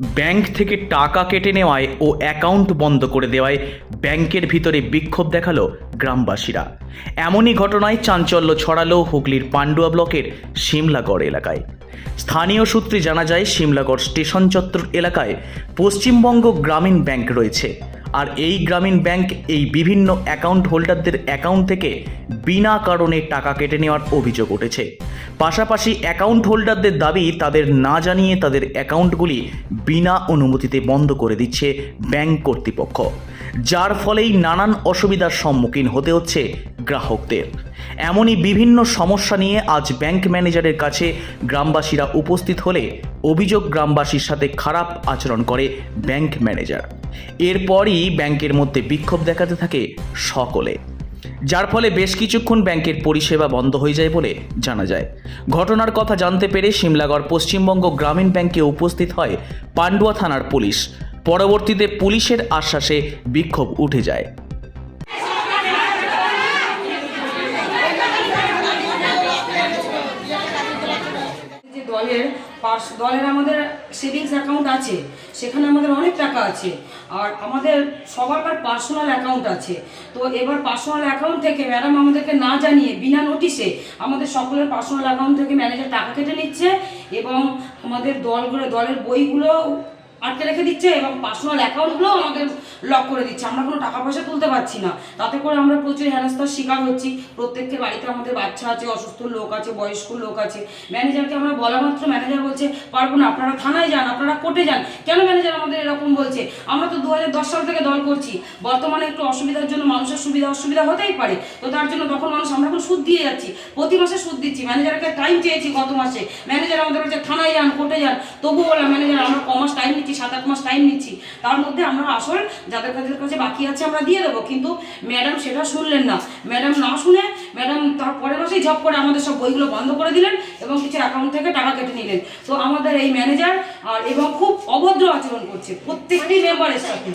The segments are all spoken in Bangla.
ব্যাংক থেকে টাকা কেটে নেওয়ায় ও অ্যাকাউন্ট বন্ধ করে দেওয়ায় ব্যাংকের ভিতরে বিক্ষোভ দেখাল গ্রামবাসীরা। এমনই ঘটনায় চাঞ্চল্য ছড়ালো হুগলির পাণ্ডুয়া ব্লকের সিমলাগড় এলাকায়। স্থানীয় সূত্রে জানা যায় সিমলাগড় স্টেশন চত্বর এলাকায় পশ্চিমবঙ্গ গ্রামীণ ব্যাংক রয়েছে। আর এই গ্রামীণ ব্যাংক এই বিভিন্ন অ্যাকাউন্ট হোল্ডারদের অ্যাকাউন্ট থেকে বিনা কারণে টাকা কেটে নেওয়ার অভিযোগ উঠেছে। পাশাপাশি অ্যাকাউন্ট হোল্ডারদের দাবি, তাদের না জানিয়ে তাদের অ্যাকাউন্টগুলি বিনা অনুমতিতে বন্ধ করে দিচ্ছে ব্যাংক কর্তৃপক্ষ, যার ফলেই নানান অসুবিধার সম্মুখীন হতে হচ্ছে গ্রাহকদের। এমনই বিভিন্ন সমস্যা নিয়ে আজ ব্যাংক ম্যানেজারের কাছে গ্রামবাসীরা উপস্থিত হলে অভিযোগ গ্রামবাসীর সাথে খারাপ আচরণ করে ব্যাংক ম্যানেজার। এরপরই ব্যাংকের মধ্যে বিক্ষোভ দেখাতে থাকে সকলে, যার ফলে বেশ কিছুক্ষণ ব্যাংকের পরিষেবা বন্ধ হয়ে যায় বলে জানা যায়। ঘটনার কথা জানতে পেরে সিমলাগড় পশ্চিমবঙ্গ গ্রামীণ ব্যাংকে উপস্থিত হয় পান্ডুয়া থানার পুলিশ। পরবর্তীতে পুলিশের আশ্বাসে বিক্ষোভ উঠে যায় যে দলের পার্স দলের আমাদের সেভিংস অ্যাকাউন্ট আছে, সেখানে আমাদের অনেক টাকা আছে, আর আমাদের সবার পার্সোনাল অ্যাকাউন্ট আছে। তো এবার পার্সোনাল অ্যাকাউন্ট থেকে ম্যাডাম আমাদেরকে না জানিয়ে, বিনা নোটিশে আমাদের সকলের পার্সোনাল অ্যাকাউন্ট থেকে ম্যানেজার টাকা কেটে নিচ্ছে এবং আমাদের দলগুলো, দলের বইগুলো আটকে রেখে দিচ্ছে এবং পার্সোনাল অ্যাকাউন্টগুলো আমাদের লক করে দিচ্ছে। আমরা কোনো টাকা পয়সা তুলতে পারছি না। তাতে করে আমরা প্রচুর হেনস্থার শিকার হচ্ছি। প্রত্যেকের বাড়িতে আমাদের বাচ্চা আছে, অসুস্থ লোক আছে, বয়স্ক লোক আছে। ম্যানেজারকে আমরা বলা মাত্র ম্যানেজার বলছে, পারব না, আপনারা থানায় যান, আপনারা কোর্টে যান। কেন ম্যানেজার আমাদের এরকম বলছে? আমরা তো দু হাজার দশ সাল থেকে দল করছি। বর্তমানে একটু অসুবিধার জন্য মানুষের সুবিধা অসুবিধা হতেই পারে। তো তার জন্য তখন মানুষ, আমরা এখন সুদ দিয়ে যাচ্ছি। প্রতি মাসে সুদ দিচ্ছি। ম্যানেজারকে টাইম চেয়েছি গত মাসে। ম্যানেজার আমাদের বলছে, থানায় যান কোর্টে যান। তবু বললাম ম্যানেজার আমরা ক মাস টাইম নিচ্ছি, সাত আট মাস টাইম নিচ্ছি। তার মধ্যে আমরা আসল যাদের কাছে কাছে বাকি আছে আমরা দিয়ে দেবো। কিন্তু ম্যাডাম সেটা শুনলেন না। ম্যাডাম না শুনে ম্যাডাম তার পরের মাসেই ঝপ করে আমাদের সব বইগুলো বন্ধ করে দিলেন এবং কিছু অ্যাকাউন্ট থেকে টাকা কেটে নিলেন। তো আমাদের এই ম্যানেজার আর এবং খুব অভদ্র আচরণ করছে। প্রত্যেকটি মেম্বারের সাথে।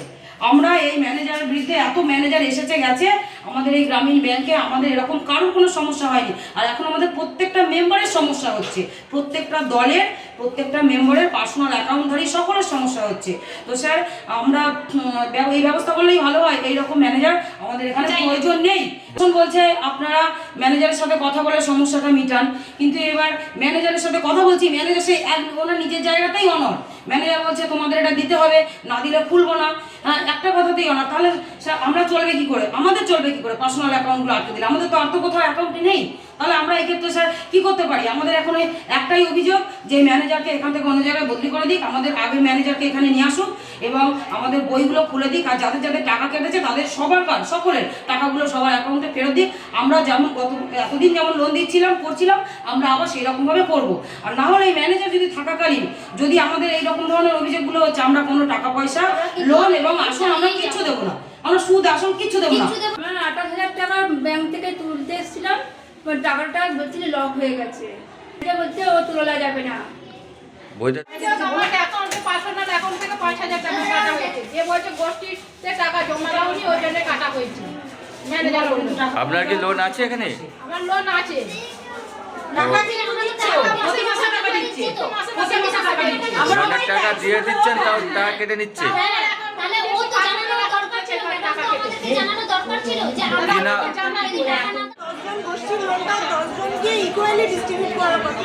আমরা এই ম্যানেজারের বিরুদ্ধে এত ম্যানেজার এসেছে, গেছে আমাদের এই গ্রামীণ ব্যাংকে আমাদের এরকম কারোর কোনো সমস্যা হয়নি। আর এখন আমাদের প্রত্যেকটা মেম্বারের সমস্যা হচ্ছে। প্রত্যেকটা দলের প্রত্যেকটা মেম্বারের পার্সোনাল অ্যাকাউন্টধারী সকলের সমস্যা হচ্ছে। তো স্যার আমরা এই ব্যবস্থা করলেই ভালো হয়। এইরকম ম্যানেজার আমাদের এখানে প্রয়োজন নেই। এখন বলছে আপনারা ম্যানেজারের সাথে কথা বলে সমস্যাটা মিটান। কিন্তু এবার ম্যানেজারের সাথে কথা বলছি ম্যানেজার সেই এক ওনার নিজের জায়গাতেই অনর ম্যানেজার বলছে তোমাদের এটা দিতে হবে না দিলে খুলবো না। হ্যাঁ একটা কথাতেই না, তাহলে আমরা চলবে কি করে? আমাদের চলবে কি করে? পার্সোনাল অ্যাকাউন্টগুলো আটকে দিলে। আমাদের তো আর তো কোথাও অ্যাকাউন্টই নেই। তাহলে আমরা এক্ষেত্রে স্যার কি করতে পারি? আমাদের এখন এই একটাই অভিযোগ যে ম্যানেজারকে এখান থেকে অন্য জায়গায় বদলি করে দিক আমাদের আগের ম্যানেজারকে এখানে নিয়ে আসুক এবং আমাদের বইগুলো খুলে দিক আর যাদের যাদের টাকা কেটেছে তাদের সবার কাজ সকলের টাকাগুলো সবার অ্যাকাউন্টে ফেরত দিক। আমরা যেমন গত এতদিন যেমন লোন দিচ্ছিলাম করছিলাম আমরা আবার সেই রকমভাবে করব। আর না হলে এই ম্যানেজার যদি থাকাকালীন যদি আমাদের এই রকম ধরনের অভিযোগগুলো হচ্ছে আমরা কোনো টাকা পয়সা লোন এবং আসল আমরা কিচ্ছু দেবো না। আমরা সুদ আসল কিচ্ছু দেবো না। আঠাশ হাজার টাকা ব্যাংক থেকে তুলতে এসেছিলাম। টাকাটা বলছিল লক হয়ে গেছে। এটা বলছে ও তোলা যাবে না। বইটা আমার অ্যাকাউন্টে পার্সোনাল অ্যাকাউন্ট থেকে পাঁচ হাজার টাকা কাটা হয়েছে। যে বলছে গোষ্ঠীতে টাকা জমা দাওনি ওই জন্য কাটা হয়েছে। আপনার কি লোন আছে এখানে? আমার লোন আছে। টাকা দিচ্ছে। ও। প্রতি মাসে টাকা দিচ্ছে। প্রতি মাসে টাকা দিচ্ছে। লোনের টাকা দিয়ে দিচ্ছেন তাও টাকা কেটে নিচ্ছে। তাহলে ও তো জানানো দরকার ছিল। ম্যাডাম তো আমাদেরকে জানানো দরকার ছিল যে আমরা টাকা না দশজন গোষ্ঠীর লোনটা দশজনকে ইকুয়ালি ডিস্ট্রিবিউট করার কথা।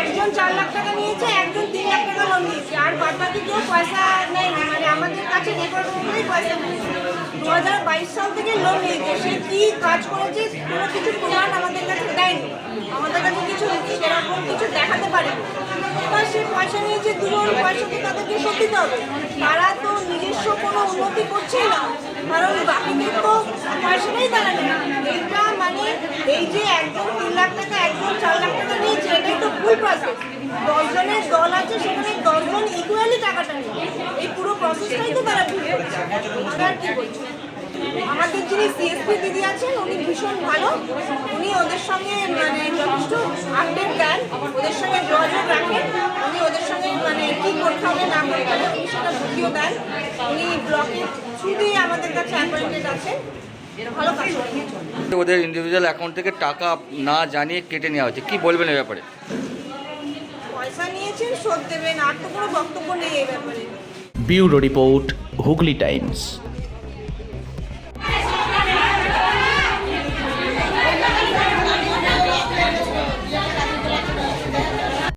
একজন চার লাখ টাকা নিয়েছে, একজন তিন লাখ টাকা লোন নিয়েছে। আর বাদ বাকি কেউ পয়সা নেয়নি। মানে আমাদের কাছে রেকর্ড পয়সা নিয়েছে দু হাজার বাইশ সাল থেকে লোন নিয়েছে। সে কি কাজ করেছে কোনো কিছু প্রমাণ আমাদের কাছে দেয়নি। আমাদের কাছে কিছু সেরকম কিছু দেখাতে পারেনি। বা সে পয়সা নিয়েছে দুজন পয়সা তো তাদেরকে সত্যি হবে। তারা তো নিজস্ব কোনো উন্নতি করছেই না। কারণ বাকিদের তো পয়সা নেই তারা নেই। এটা মানে এই যে একজন চার লাখ টাকা নিয়েছে এটাই তো ভুল প্রসেস দশজনের তো আমাদের যিনি সিএসপি দিদি আছেন, উনি ভীষণ ভালো। উনি ওদের সঙ্গে মানে যথেষ্ট আপডেট দেন। ওদের সঙ্গে যোগাযোগ রাখেন উনি ওদের সঙ্গে মানে কি করতে হবে, না করতে হবে সেটা দেন। উনি আমাদের কাছে অ্যাপয়েন্টেড আছেন ওদের ইন্ডিভিজুয়াল অ্যাকাউন্ট থেকে টাকা না জানিয়ে কেটে নেওয়া হচ্ছে কি বলবেন এই ব্যাপারে? নিয়েছেন শোধ দেবেন। আর তো কোনো বক্তব্য নেই এই ব্যাপারে। Bureau report Hooghly times.